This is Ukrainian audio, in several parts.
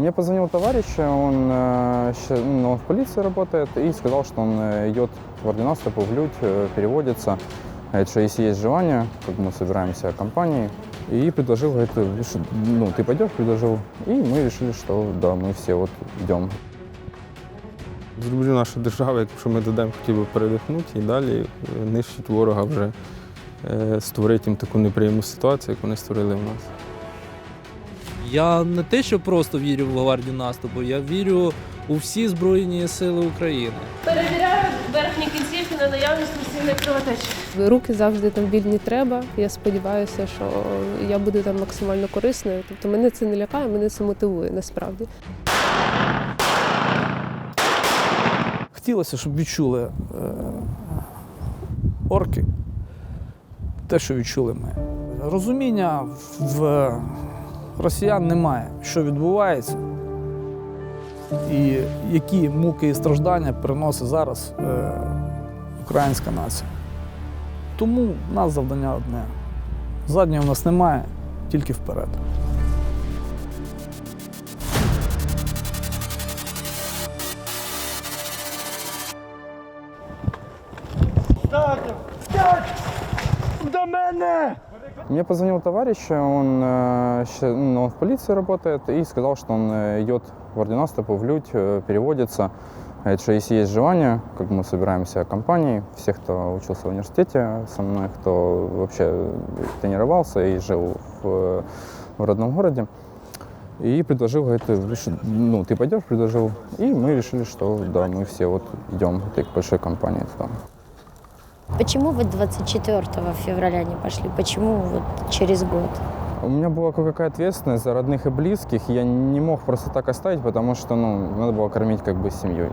Мне позвонил товарищ, он, э, ща- ну, он в полиции работает, и сказал, что он э, идет в ординарство, в Людь, э, переводится. Говорит, что если есть желание, как мы собираемся компанией, и предложил, говорит, «Вы что, ну, ты пойдешь, предложил. И мы решили, что да, мы все вот идем. Зроблю нашу державу, якщо ми дадемо, хотів би передихнути і далі е, нищить ворога вже, е, створити їм таку неприємну ситуацію, як вони створили в нас. Я не те, що просто вірю в гвардію наступу, я вірю у всі Збройні Сили України. Перевіряю верхні кінцівки на наявність масивної кровотечі. Руки завжди там вільні треба. Я сподіваюся, що я буду там максимально корисною. Тобто мене це не лякає, мене це мотивує насправді. Хотілося, щоб відчули е, орки те, що відчули ми. Розуміння в росіян немає, що відбувається, і які муки і страждання приносить зараз е, українська нація. Тому в нас завдання одне. Заднього в нас немає, тільки вперед. Мне позвонил товарищ, он, э, ну, он в полиции работает, и сказал, что он э, идет в ординарство, в Людь, э, переводится. Говорит, что если есть желание, как мы собираемся компанией, всех, кто учился в университете со мной, кто вообще тренировался и жил в, в родном городе, и предложил, говорит, «Вы что, ну, ты пойдешь, предложил. И мы решили, что да, мы все вот идем этой большой компанией туда. Почему вы 24 февраля не пошли? Почему вот через год? У меня была какая ответственность за родных и близких. Я не мог просто так оставить, потому что ну, надо было кормить как бы семьей.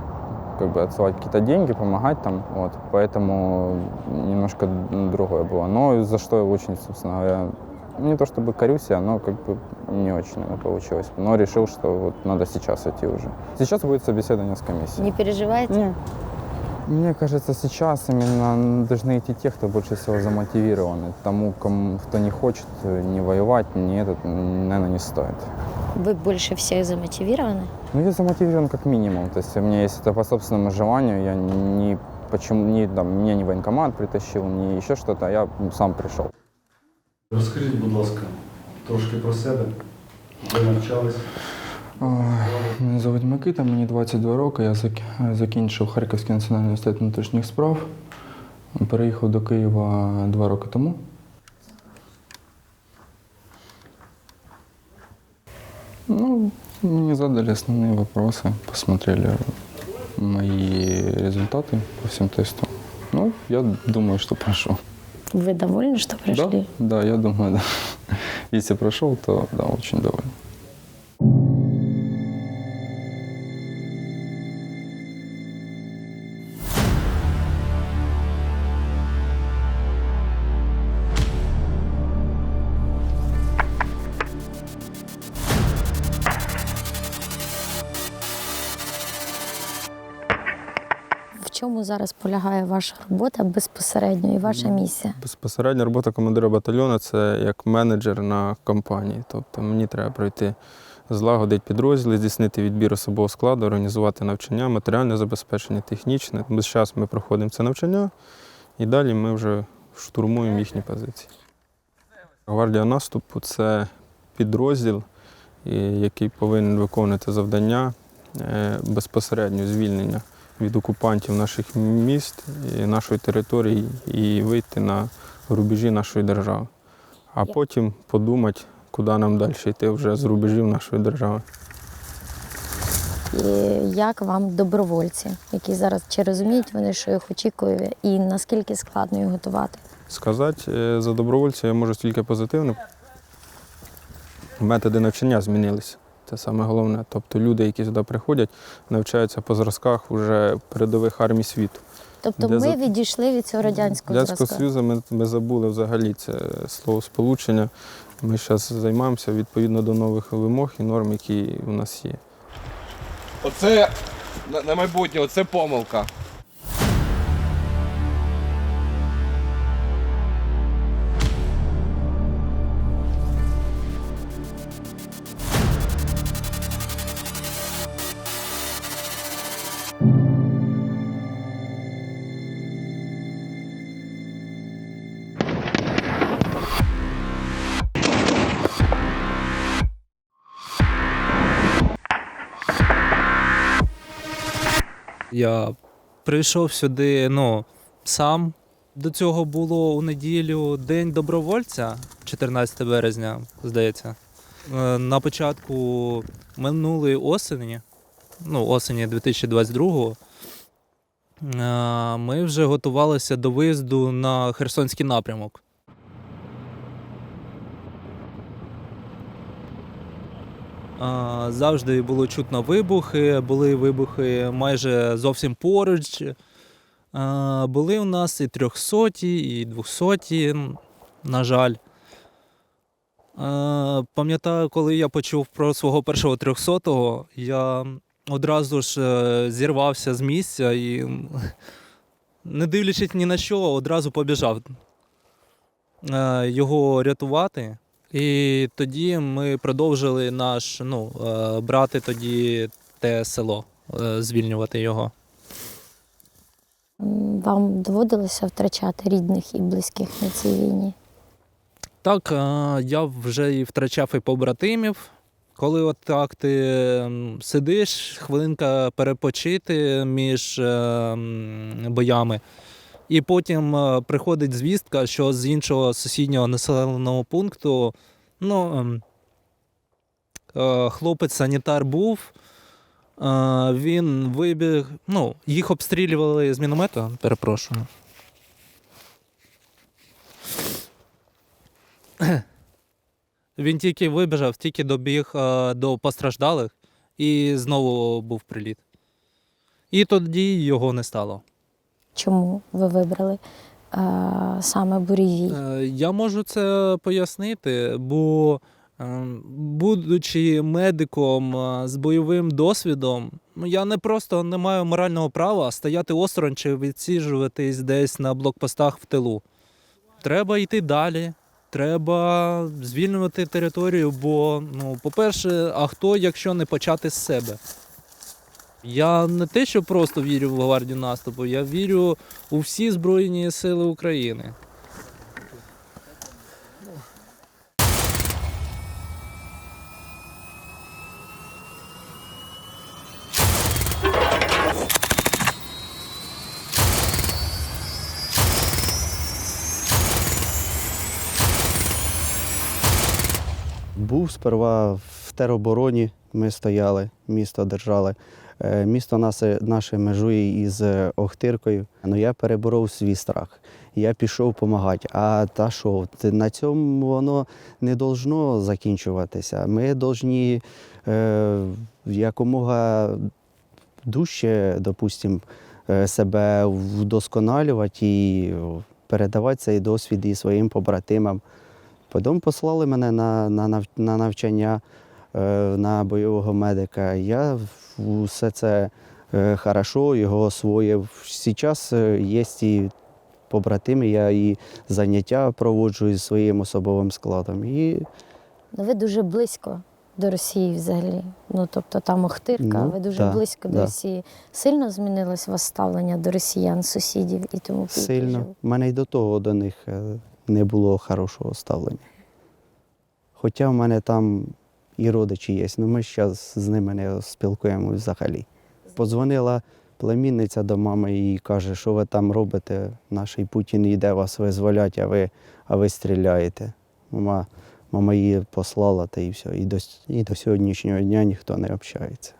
Как бы отсылать какие-то деньги, помогать там. Вот. Поэтому немножко другое было. Но за что я очень, собственно говоря, не то чтобы корюсь я, но как бы не очень получилось. Но решил, что вот надо сейчас идти уже. Сейчас будет собеседование с комиссией. Не переживаете? Не. Мне кажется, сейчас именно должны идти те, кто больше всего замотивированы. Тому, кому, кто не хочет э, не воевать, не этот, наверное, не стоит. Вы больше всех замотивированы? Ну, я замотивирован как минимум. То есть у меня есть это по собственному желанию. Я не почему не там меня не военкомат притащил, не еще что-то, а я сам пришел. Розкажіть, будь ласка, трошки про себе, де навчались. Мене звуть Микита, мені 22 роки. Я зак- закінчив Харківський національний університет внутрішніх справ. Переїхав до Києва два роки тому. Ну, мне задали основные вопросы, посмотрели мои результаты по всем тестам. Ну, я думаю, что прошел. Вы довольны, что прошли? Да, да, я думаю, да. Если прошел, то да, очень доволен. Зараз полягає ваша робота безпосередньо і ваша місія? Безпосередня робота командира батальйону це як менеджер на компанії. Тобто мені треба пройти злагодити підрозділи, здійснити відбір особового складу, організувати навчання, матеріальне забезпечення, технічне. Весь час ми проходимо це навчання і далі ми вже штурмуємо їхні позиції. Гвардія наступу це підрозділ, який повинен виконувати завдання е, безпосередньо звільнення від окупантів наших міст і нашої території і вийти на рубежі нашої держави. А потім подумати, куди нам далі йти вже з рубежів нашої держави. І як вам добровольці, які зараз чи розуміють вони, що їх очікує, і наскільки складно їх готувати? Сказати е, за добровольця я можу тільки позитивно. Методи навчання змінилися. Це саме головне. Тобто люди, які сюди приходять, навчаються по зразках вже передових армій світу. Тобто ми за- відійшли від цього радянського Радянського. Союзу ми, ми забули взагалі це слово сполучення. Ми зараз займаємося відповідно до нових вимог і норм, які у нас є. Оце на, на майбутнє, оце помилка. Я прийшов сюди, ну, сам. До цього було у неділю День добровольця, 14 березня, здається. Е, На початку минулої осені, ну, осені 2022-го, е, ми вже готувалися до виїзду на Херсонський напрямок. Завжди було чутно вибухи, були вибухи майже зовсім поруч. Були у нас і 300, і 200, на жаль. Пам'ятаю, коли я почув про свого першого 300-го, я одразу ж е, зірвався з місця і, не дивлячись ні на що, одразу побіжав е, його рятувати. І тоді ми продовжили наш, ну, е, брати тоді те село, е, звільнювати його. Вам доводилося втрачати рідних і близьких на цій війні? Так, е, я вже і втрачав і побратимів. Коли от так ти сидиш, хвилинка перепочити між боями, і потім е, приходить звістка, що з іншого сусіднього населеного пункту ну, ем, е, хлопець-санітар був. е, Він вибіг, ну, їх обстрілювали з міномета, перепрошую. Він тільки вибіжав, тільки добіг до постраждалих і знову був приліт. І тоді його не стало. Чому ви вибрали е, саме буревій? Е, Я можу це пояснити, бо, е, будучи медиком з бойовим досвідом, ну, я не просто не маю морального права стояти осторонь чи відсіджуватись десь на блокпостах в тилу. Треба йти далі. Треба звільнювати територію, бо, ну, по-перше, а хто, якщо не почати з себе? Я не те, що просто вірю в гвардію наступу, я вірю у всі Збройні Сили України. Був сперва в теробороні, ми стояли, місто держали. Е, Місто наше, наше межує із е, Охтиркою. Ну я переборов свій страх. Я пішов допомагати. А та що, на цьому воно не должно закінчуватися. Ми повинні е, якомога дужче, допустим, е, себе вдосконалювати і передавати цей досвід і своїм побратимам. Потім послали мене на, на, на навчання на бойового медика. Я все це е, хорошо його освоїв. Зараз є і побратими, я і заняття проводжу зі своїм особовим складом. І Ну, ви дуже близько до Росії взагалі. Ну, тобто там Охтирка, Ну, ви дуже да, близько до. Росії. Сильно змінилось вас ставлення до росіян, сусідів і тому подібне? сильно. У мене й до того до них е, не було хорошого ставлення. Хоча в мене там і родичі є, але ми зараз з ними не спілкуємося взагалі. Позвонила племінниця до мами і каже, що ви там робите, наш Путін йде вас визволять, а ви, а ви стріляєте. Мама, мама її послала та і все. І до, і до сьогоднішнього дня ніхто не общається.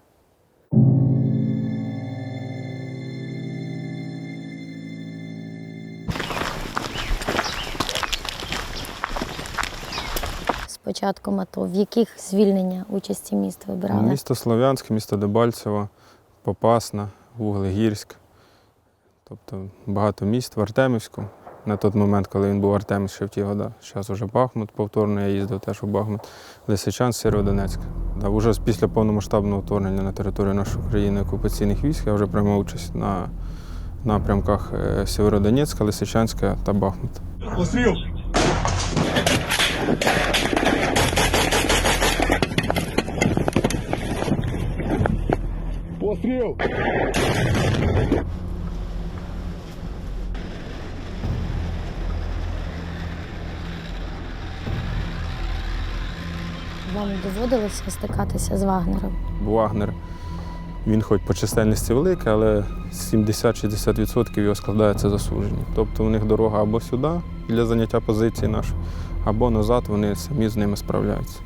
Початком АТО, в яких звільнення участі міст ви брали? Місто Слов'янськ, місто Дебальцево, Попасна, Вуглегірськ. Тобто багато міст в Артемівську. На той момент, коли він був Артемівськ, ще в ті года. Зараз уже Бахмут, повторно я їздив теж у Бахмут. Лисичан, Сєвєродонецьк. Да, уже після повномасштабного вторгнення на територію нашої країни окупаційних військ я вже приймав участь на напрямках е, Сєвєродонецька, Лисичанська та Бахмут. Постріл! Постріл! Вам доводилося стикатися з Вагнером? Вагнер Він хоч по чисельності великий, але 70-60% його складається засуджені. Тобто у них дорога або сюди для заняття позиції нашої, або назад вони самі з ними справляються.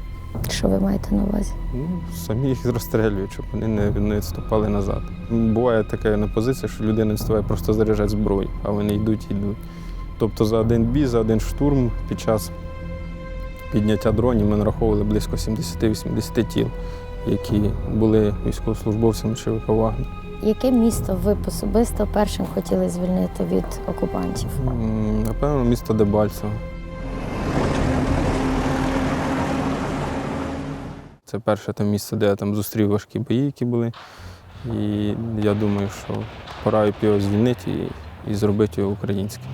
Що ви маєте на увазі? Ну, самі їх розстрілюють, щоб вони не, не відступали назад. Буває таке на позиції, що людина відступає просто заряджати зброю, а вони йдуть і йдуть. Тобто за один бій, за один штурм під час підняття дронів ми нараховували близько 70-80 тіл, які були військовослужбовцями ЧВК Вагнер. Яке місто ви особисто першим хотіли звільнити від окупантів? Напевно, місто Дебальцево. Це перше те місце, де я там зустрів важкі бої, які були. І я думаю, що пора його звільнити і, і зробити його українським.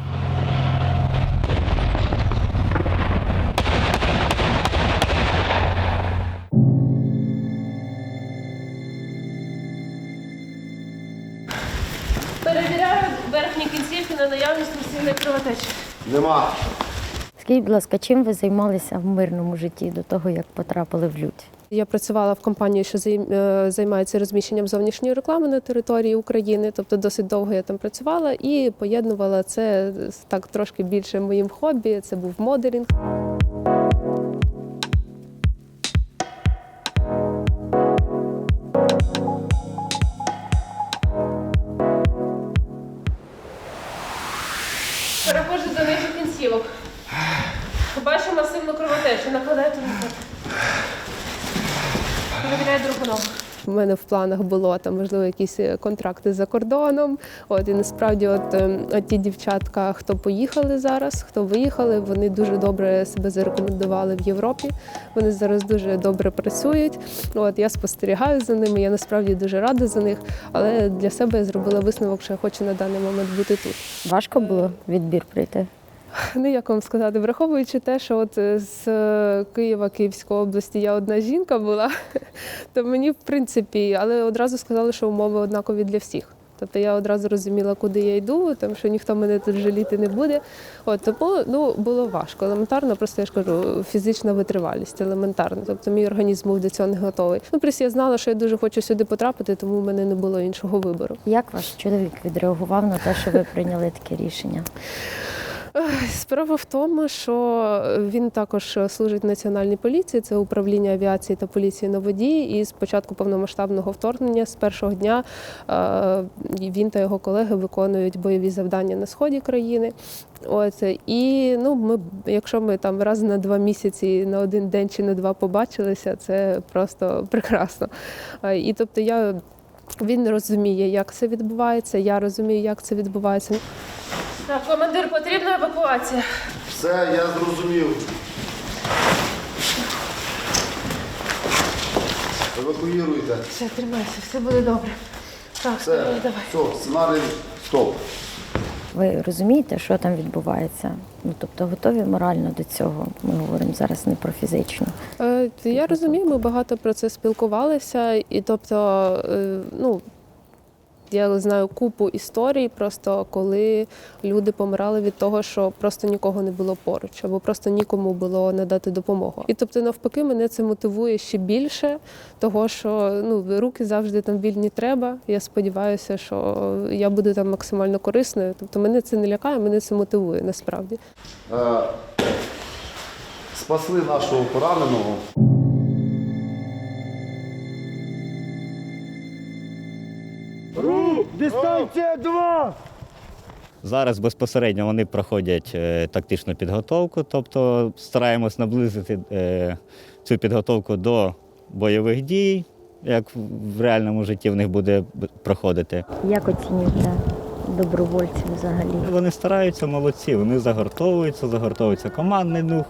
Перевіряю верхні кінцівки на наявність місцевої кровотечі. Нема. Скажіть, будь ласка, чим ви займалися в мирному житті до того, як потрапили в лють? Я працювала в компанії, що е, займається розміщенням зовнішньої реклами на території України. Тобто досить довго я там працювала і поєднувала це так трошки більше моїм хобі. Це був моделінг. Переходжу до нижніх кінцівок. Бачу масивну кровотечу. Накладаю туди. Перевіряю другу ногу. У мене в планах було там, можливо, якісь е, контракти за кордоном. От і насправді, от, ем, от ті дівчатка, хто поїхали зараз, хто виїхали, вони дуже добре себе зарекомендували в Європі. Вони зараз дуже добре працюють. От я спостерігаю за ними. Я насправді дуже рада за них. Але для себе я зробила висновок, що я хочу на даний момент бути тут. Важко було відбір прийти? Ну, як вам сказати, враховуючи те, що от е, з е, Києва, Київської області я одна жінка була, то мені в принципі, але одразу сказали, що умови однакові для всіх. Тобто я одразу розуміла, куди я йду, тому що ніхто мене тут жаліти не буде. От тому ну було важко. Елементарно, просто я ж кажу, фізична витривалість, елементарно. Тобто мій організм був до цього не готовий. Ну, плюс я знала, що я дуже хочу сюди потрапити, тому в мене не було іншого вибору. Як ваш чоловік відреагував на те, що ви прийняли таке рішення? Справа в тому, що він також служить в національній поліції, це управління авіації та поліції на воді. І з початку повномасштабного вторгнення, з першого дня, е, він та його колеги виконують бойові завдання на сході країни. От і ну, ми, якщо ми там раз на два місяці на один день чи на два побачилися, це просто прекрасно. Е, І тобто я. Він розуміє, як це відбувається. Я розумію, як це відбувається. Так, командир, потрібна евакуація. Все, я зрозумів. Евакуюйте. Все, тримайся, все буде добре. Так, Все, давай, давай. все, сценарій, стоп. Ви розумієте, що там відбувається? Ну тобто готові морально до цього? Ми говоримо зараз не про фізично. Е, Я розумію, ми багато про це спілкувалися, і тобто, е, ну. Я знаю купу історій, просто коли люди помирали від того, що просто нікого не було поруч, або просто нікому було надати допомогу. І тобто, навпаки, мене це мотивує ще більше, того що ну руки завжди там вільні треба. Я сподіваюся, що я буду там максимально корисною. Тобто, мене це не лякає, мене це мотивує насправді. Е, спасли нашого пораненого. Зараз безпосередньо вони проходять е, тактичну підготовку, тобто стараємось наблизити е, цю підготовку до бойових дій, як в реальному житті в них буде проходити. Як оцінюєте добровольців взагалі? Вони стараються, молодці, вони загортовуються, загортовується командний дух,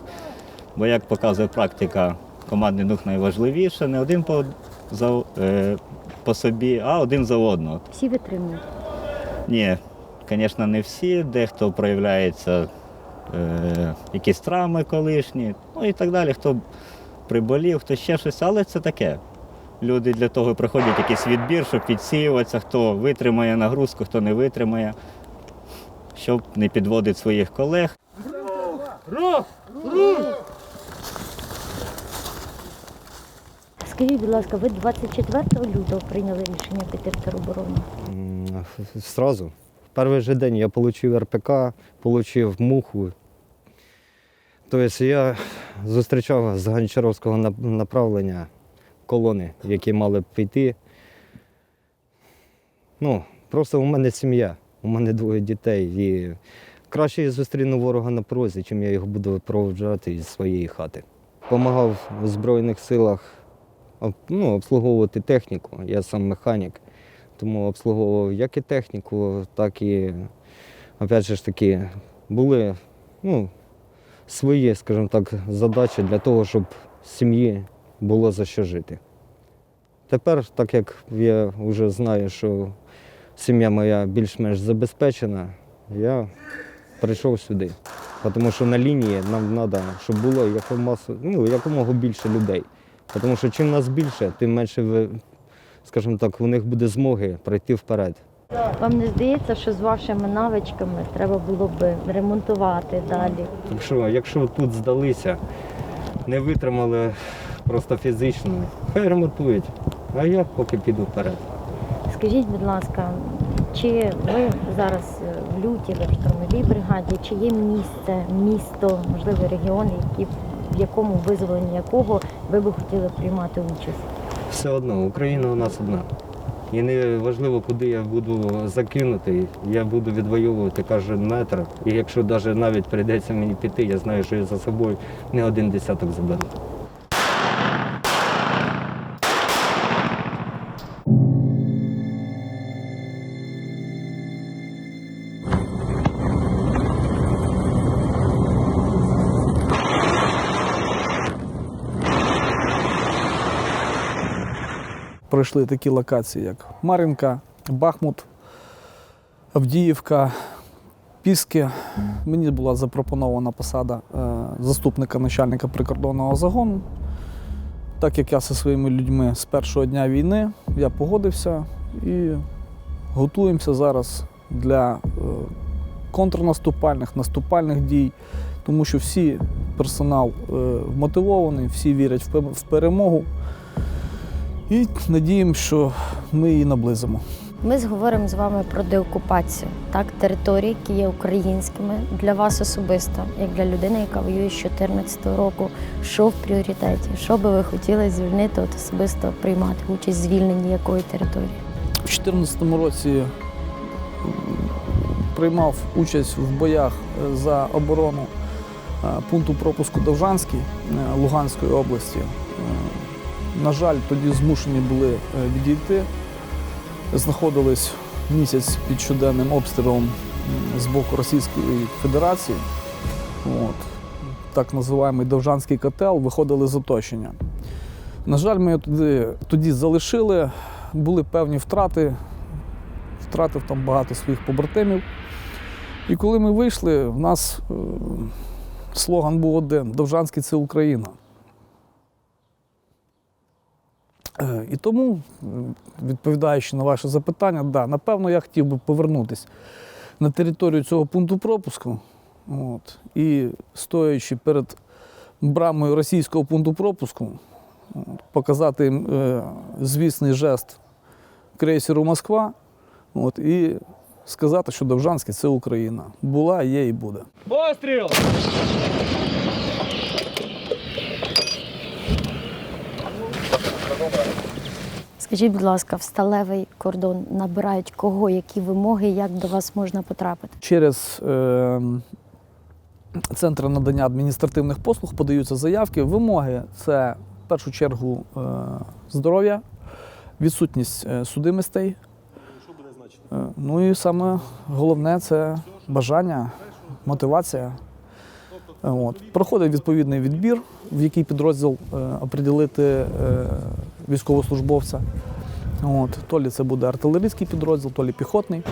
бо як показує практика, командний дух найважливіше, не один по, за, е, по собі, а один за одного. Всі витримують. Ні, звісно, не всі. Дехто проявляється е, якісь травми колишні, ну і так далі. Хто приболів, хто ще щось, але це таке. Люди для того проходять якийсь відбір, щоб підсіюватися, хто витримає нагрузку, хто не витримає, щоб не підводити своїх колег. Скажіть, будь ласка, ви 24 лютого прийняли рішення піти в тероборону? Сразу. В перший же день я отримав РПК, отримав муху. Тобто я зустрічав з Гончаровського направлення колони, які мали б піти. Ну, просто у мене сім'я, у мене двоє дітей. І краще я зустріну ворога на порозі, чим я його буду випроводжувати із своєї хати. Помагав в Збройних силах ну, обслуговувати техніку. Я сам механік. Тому обслуговував як і техніку, так і, опять же ж таки, були ну, свої, скажімо так, задачі для того, щоб сім'ї було за що жити. Тепер, так як я вже знаю, що сім'я моя більш-менш забезпечена, я прийшов сюди. Тому що на лінії нам треба, щоб було якомога, ну, якомога більше людей. Тому що чим нас більше, тим менше скажімо так, у них буде змоги пройти вперед. Вам не здається, що з вашими навичками треба було б ремонтувати далі? Так що, якщо тут здалися, не витримали просто фізично, хай ремонтують. А я поки піду вперед. Скажіть, будь ласка, чи ви зараз е, в люті, ви в штурмовій бригаді, чи є місце, місто, можливо, регіон, які, в якому визволенні якого ви би хотіли приймати участь? Все одно, Україна у нас одна. І не важливо, куди я буду закинутий, я буду відвоювати кожен метр. І якщо навіть навіть прийдеться мені піти, я знаю, що я за собою не один десяток заберу. Пройшли такі локації, як Мар'їнка, Бахмут, Авдіївка, Піски. Мені була запропонована посада е, заступника начальника прикордонного загону. Так як я зі своїми людьми з першого дня війни, я погодився і готуємося зараз для е, контрнаступальних, наступальних дій, тому що всі персонал е, мотивований, всі вірять в перемогу. І надіємося, що ми її наблизимо. Ми зговоримо з вами про деокупацію, так, територій, які є українськими для вас особисто, як для людини, яка воює з 2014 року. Що в пріоритеті? Що би ви хотіли звільнити, от особисто приймати участь в звільненні якої території? У 2014 році приймав участь в боях е, за оборону е, пункту пропуску Довжанський е, Луганської області. На жаль, тоді змушені були е, відійти. Знаходились місяць під щоденним обстрілом з боку Російської Федерації. От. Так називаємий Довжанський котел, виходили з оточення. На жаль, ми тоді, тоді залишили, були певні втрати, втратив там багато своїх побратимів. І коли ми вийшли, в нас е, слоган був один: Довжанський це Україна. Е, І тому, відповідаючи на ваше запитання, да, напевно, я хотів би повернутися на територію цього пункту пропуску. От, і стоячи перед брамою російського пункту пропуску, от, показати їм е, звісний жест крейсеру Москва от, і сказати, що Довжанський це Україна. Була, є і буде. Постріл! Скажіть, будь ласка, в сталевий кордон набирають кого, які вимоги, як до вас можна потрапити? Через е, центр надання адміністративних послуг подаються заявки. Вимоги це в першу чергу е, здоров'я, відсутність е, судимостей. Е, ну і саме головне це бажання, мотивація. Е, От. Проходить відповідний відбір, в який підрозділ е, оприділити е, військовослужбовця. От. То лі це буде артилерійський підрозділ, то лі піхотний.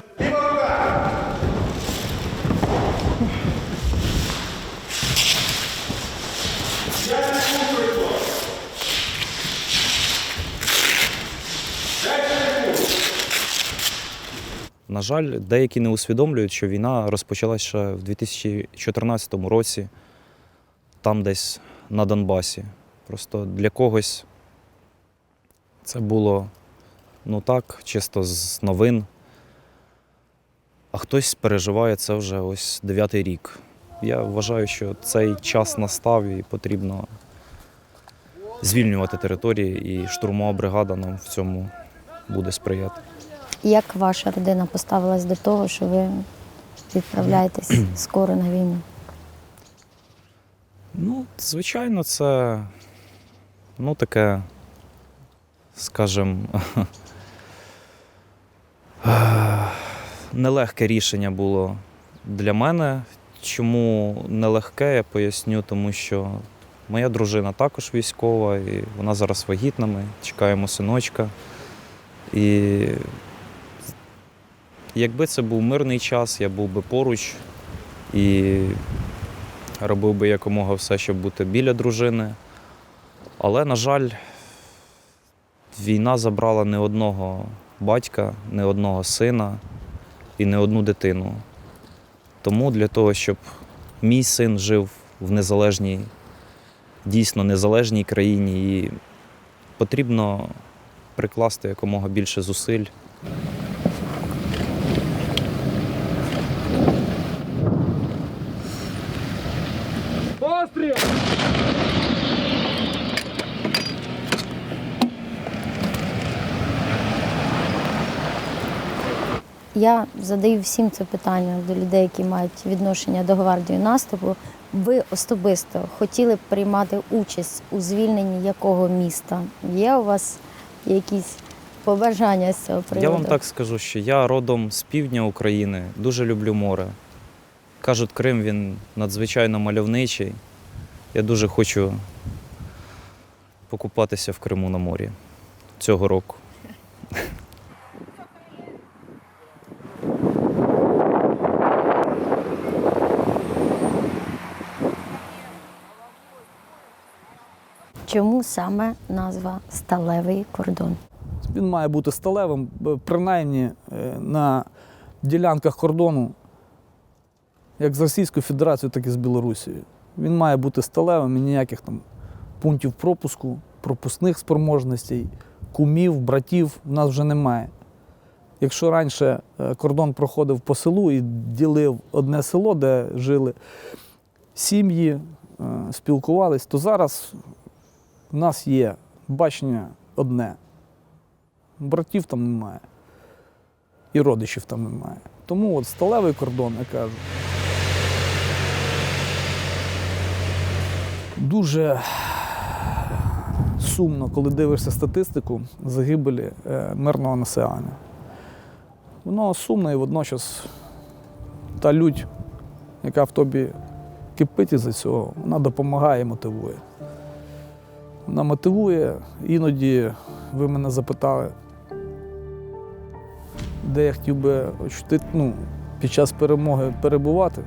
На жаль, деякі не усвідомлюють, що війна розпочалася ще в 2014 році, там десь на Донбасі. Просто для когось Це було ну так, чисто з новин. А хтось переживає це вже ось дев'ятий рік. Я вважаю, що цей час настав і потрібно звільнювати території, і штурмова бригада нам в цьому буде сприяти. Як ваша родина поставилась до того, що ви відправляєтесь скоро на війну? Ну, звичайно, це ну, таке, скажімо, нелегке рішення було для мене. Чому нелегке, я поясню, тому що моя дружина також військова, і вона зараз вагітна, ми чекаємо синочка. І якби це був мирний час, я був би поруч і робив би якомога все, щоб бути біля дружини. Але, на жаль, війна забрала не одного батька, не одного сина і не одну дитину. Тому для того, щоб мій син жив в незалежній, дійсно незалежній країні, і потрібно прикласти якомога більше зусиль. Я задаю всім це питання до людей, які мають відношення до гвардії наступу. Ви особисто хотіли б приймати участь у звільненні якого міста? Є у вас якісь побажання з цього приводу? Я вам так скажу, що я родом з півдня України, дуже люблю море. Кажуть, Крим він надзвичайно мальовничий. Я дуже хочу покупатися в Криму на морі цього року. Чому саме назва Сталевий кордон? Він має бути сталевим, принаймні е, на ділянках кордону, як з Російською Федерацією, так і з Білорусією. Він має бути сталевим і ніяких там пунктів пропуску, пропускних спроможностей, кумів, братів в нас вже немає. Якщо раніше е, кордон проходив по селу і ділив одне село, де жили сім'ї, е, спілкувались, то зараз в нас є бачення одне. Братів там немає. І родичів там немає. Тому от сталевий кордон, я кажу. Дуже сумно, коли дивишся статистику загибелі е, мирного населення. Воно сумно і водночас та лють, яка в тобі кипить із-за цього, вона допомагає і мотивує. Вона мотивує. Іноді ви мене запитали, де я хотів би ощути- ну, під час перемоги перебувати.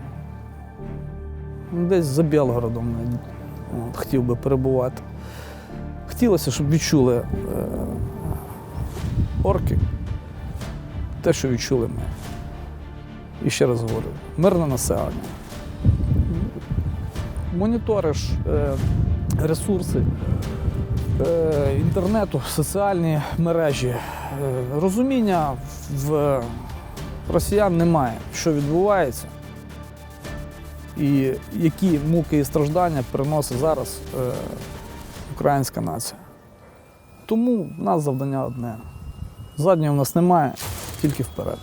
Ну, Десь за Білгородом от, хотів би перебувати. Хотілося, щоб відчули е, орки те, що відчули ми. І ще раз говорю, мирне населення. Моніториш е, ресурси е, інтернету, соціальні мережі. Е, розуміння в росіян немає, що відбувається, і які муки і страждання приносить зараз е, українська нація. Тому в нас завдання одне. Заднього в нас немає, тільки вперед.